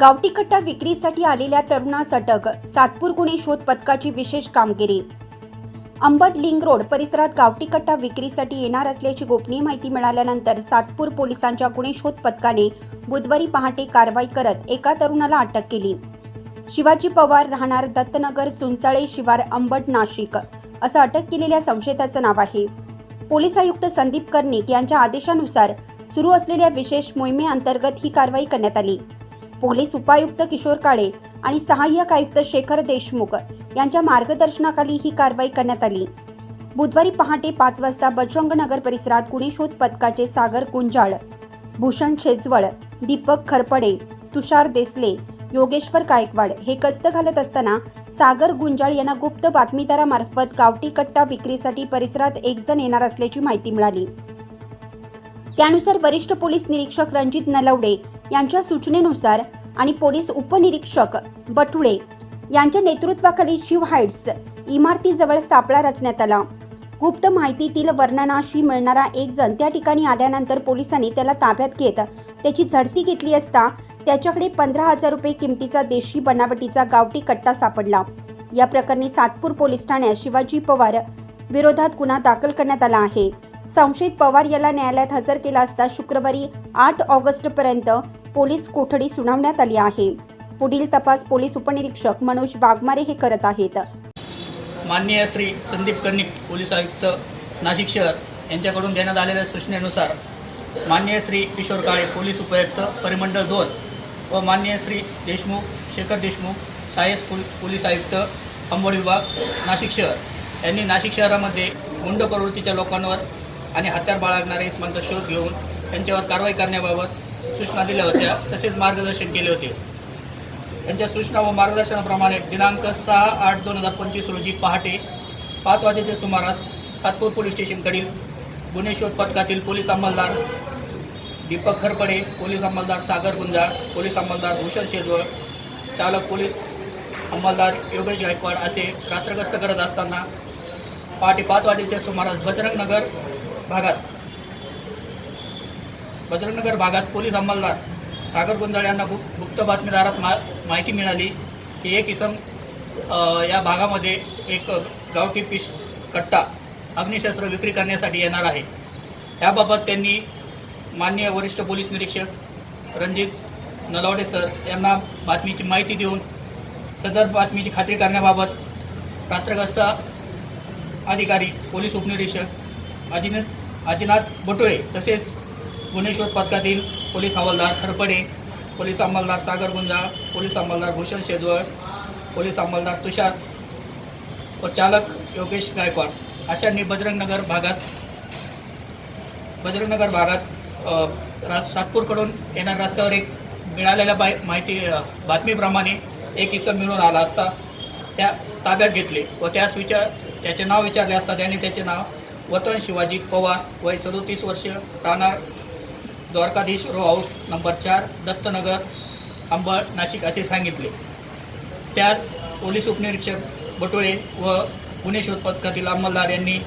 गावठी कट्टा विक्रीसाठी आलेल्या तरुणास अटक सातपूर गुन्हे शोध पथकाची विशेष कामगिरी. अंबट लिंग रोड परिसरात गावठी कट्टा विक्रीसाठी येणार असल्याची गोपनीय माहिती मिळाल्यानंतर सातपूर पोलिसांच्या गुन्हे शोध पथकाने बुधवारी पहाटे कारवाई करत एका तरुणाला अटक केली. शिवाजी पवार राहणार दत्तनगर चुंचाळे शिवार अंबट नाशिक असं अटक केलेल्या संशयिताचं नाव आहे. पोलीस आयुक्त संदीप कर्णिक यांच्या आदेशानुसार सुरू असलेल्या विशेष मोहिमेअंतर्गत ही कारवाई करण्यात आली. पोलीस उपायुक्त किशोर काळे आणि सहाय्यक आयुक्त शेखर देशमुख यांच्या मार्गदर्शनाखाली ही कारवाई करण्यात आली. बुधवारी पहाटे पाच वाजता बजरंग नगर परिसरात गुन्हे शोध पथकाचे सागर गुंजाळ भूषण शेजवळ दीपक खरपडे तुषार देसले योगेश्वर गायकवाड हे गस्त घालत असताना सागर गुंजाळ यांना गुप्त बातमीदारामार्फत गावठी कट्टा विक्रीसाठी परिसरात एक जण येणार असल्याची माहिती मिळाली. त्यानुसार वरिष्ठ पोलीस निरीक्षक रणजित नलवडे यांच्या सूचनेनुसार आणि पोलीस उपनिरीक्षक बटुळे यांच्या नेतृत्वाखाली शिव हाईट्स इमारतीजवळ सापळा रचण्यात आला. गुप्त माहितीतील वर्णनाशी मिळणारा एक जण त्या ठिकाणी आल्यानंतर पोलिसांनी त्याला ताब्यात घेत त्याची झडती घेतली असता त्याच्याकडे पंधरा हजार रुपये किमतीचा देशी बनावटीचा गावठी कट्टा सापडला. या प्रकरणी सातपूर पोलीस ठाण्यात शिवाजी पवार विरोधात गुन्हा दाखल करण्यात आला आहे. संशयित पवार याला न्यायालयात हजर केला असता शुक्रवारी आठ ऑगस्टपर्यंत पोलीस कोठडी सुनावण्यात आली आहे. पुढील तपास पोलीस उपनिरीक्षक मनोज वाघमारे हे करत आहेत. माननीय श्री संदीप कर्णिक पोलीस आयुक्त नाशिक शहर यांच्याकडून देण्यात आलेल्या सूचनेनुसार माननीय श्री किशोर काळे पोलीस उपायुक्त परिमंडळ दोन व माननीय श्री देशमुख शेखर देशमुख सायस पोल पोलीस आयुक्त अंबड विभाग नाशिक शहर यांनी नाशिक शहरामध्ये गुंड प्रवृत्तीच्या लोकांवर आणि हत्यार बाळगणारे इस्मांचा शोध घेऊन त्यांच्यावर कारवाई करण्याबाबत सूचना दिल्या होत्या तसेच मार्गदर्शन केले होते. त्यांच्या सूचना व मार्गदर्शनाप्रमाणे दिनांक सहा आठ दोन हजार पंचवीस रोजी पहाटे पाच वाजेच्या सुमारास सातपूर पोलीस स्टेशनकडील गुन्हे शोध पथकातील पोलीस अंमलदार दीपक खरपडे पोलीस अंमलदार सागर गुंजाळ पोलीस अंमलदार भूषण शेजवळ चालक पोलीस अंमलदार योगेश गायकवाड असे रात्रगस्त करत असताना पहाटे पाच वाजेच्या सुमारास बजरंगनगर भागात. बजरंगनगर भागात पोलीस अंमलदार सागर गुंजाळ यांना गुप्त गुप्त बातमीदारात मा माहिती मिळाली की एक इसम या भागामध्ये एक गावठी पिश कट्टा अग्निशस्त्र विक्री करण्यासाठी येणार आहे. याबाबत त्यांनी माननीय वरिष्ठ पोलीस निरीक्षक रणजित नलवडे सर यांना बातमीची माहिती देऊन सदर बातमीची खात्री करण्याबाबत रात्रगस्त अधिकारी पोलीस उपनिरीक्षक अजिनाथ अजिनाथ बटुळे तसेच गुन्हे शोध पथकातील पोलीस हवालदार खरपडे पोलीस अंमलदार सागर गुंजाळ पोलीस अंमलदार भूषण शेजवळ पोलीस अंमलदार तुषार व चालक योगेश गायकवाड. अशांनी बजरंगनगर भागात बजरंगनगर भागात रा सातपूरकडून येणाऱ्या रस्त्यावर एक मिळालेल्या बाय माहिती बातमीप्रमाणे एक इसम मिळून आला असता त्या ताब्यात घेतले व त्यास विचार त्याचे नाव विचारले असता त्याने त्याचे नाव वतन शिवाजी पवार वय सदोतीस वर्ष राहणार द्वारकाधीश रो हाऊस नंबर चार दत्तनगर आंबळ नाशिक असे सांगितले. त्यास पोलीस उपनिरीक्षक बटोळे व गुन्हे शोध पथकातील अंमलदार यांनी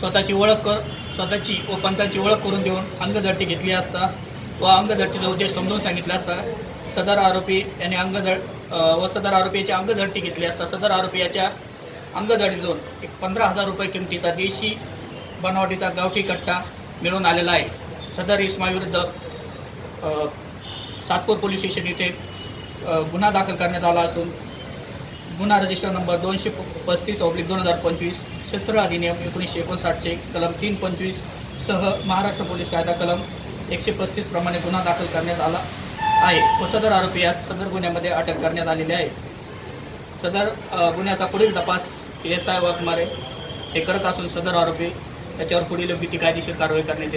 स्वतःची ओळख कर स्वतःची व पंथांची ओळख करून देऊन अंगझडती घेतली असता व अंगझडतीचा उद्देश समजून सांगितला असता सदर आरोपी यांनी अंगझड व सदर आरोपी याची अंगझडती घेतली असता सदर आरोपी याच्या अंगझडीतून एक पंधरा हजार रुपये किमतीचा देशी बनावटीचा गावठी कट्टा मिळून आलेला आहे. सदर इस्माविरुद्ध सातपूर पोलीस स्टेशन येथे गुन्हा दाखल करण्यात आला असून गुन्हा रजिस्टर नंबर दोनशे पस्तीस ऑब्लिक दोन हजार पंचवीस शस्त्र अधिनियम एकोणीसशे एकोणसाठचे कलम तीन पंचवीस सह महाराष्ट्र पोलीस कायदा कलम एकशे पस्तीस प्रमाणे गुन्हा दाखल करण्यात आला आहे व सदर आरोपी यास सदर गुन्ह्यामध्ये अटक करण्यात आलेली आहे. सदर गुन्ह्याचा पुढील तपास एस आय वाघमारे हे करत असून सदर आरोपी त्याच्यावर पुढील योग्य ती कायदेशीर कारवाई करण्यात